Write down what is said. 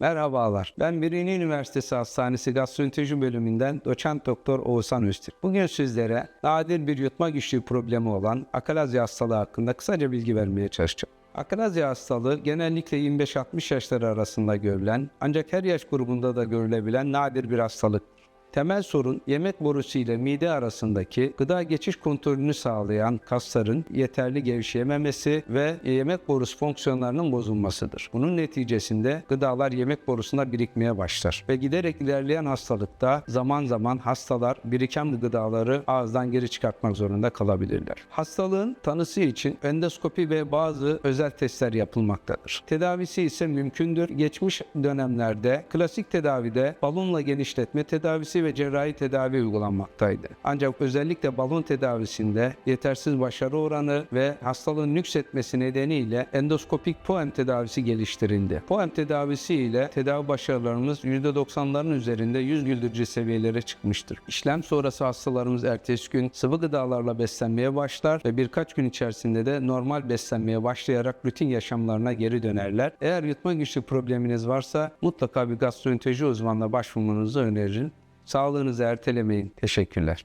Merhabalar. Ben Birinci Üniversitesi Hastanesi Gastroenteroloji bölümünden doçent doktor Oğuzhan Öztürk. Bugün sizlere nadir bir yutma güçlüğü problemi olan akalazya hastalığı hakkında kısaca bilgi vermeye çalışacağım. Akalazya hastalığı genellikle 25-60 yaşları arasında görülen ancak her yaş grubunda da görülebilen nadir bir hastalık. Temel sorun yemek borusu ile mide arasındaki gıda geçiş kontrolünü sağlayan kasların yeterli gevşeyememesi ve yemek borusu fonksiyonlarının bozulmasıdır. Bunun neticesinde gıdalar yemek borusunda birikmeye başlar ve giderek ilerleyen hastalıkta zaman zaman hastalar biriken gıdaları ağızdan geri çıkartmak zorunda kalabilirler. Hastalığın tanısı için endoskopi ve bazı özel testler yapılmaktadır. Tedavisi ise mümkündür. Geçmiş dönemlerde klasik tedavide balonla genişletme tedavisi ve cerrahi tedavi uygulanmaktaydı. Ancak özellikle balon tedavisinde yetersiz başarı oranı ve hastalığın nüksetmesi nedeniyle endoskopik poem tedavisi geliştirildi. Poem tedavisi ile tedavi başarılarımız %90'ların üzerinde yüz güldürücü seviyelere çıkmıştır. İşlem sonrası hastalarımız ertesi gün sıvı gıdalarla beslenmeye başlar ve birkaç gün içerisinde de normal beslenmeye başlayarak rutin yaşamlarına geri dönerler. Eğer yutma güçlüğü probleminiz varsa mutlaka bir gastroenteroloji uzmanına başvurmanızı öneririm. Sağlığınızı ertelemeyin. Teşekkürler.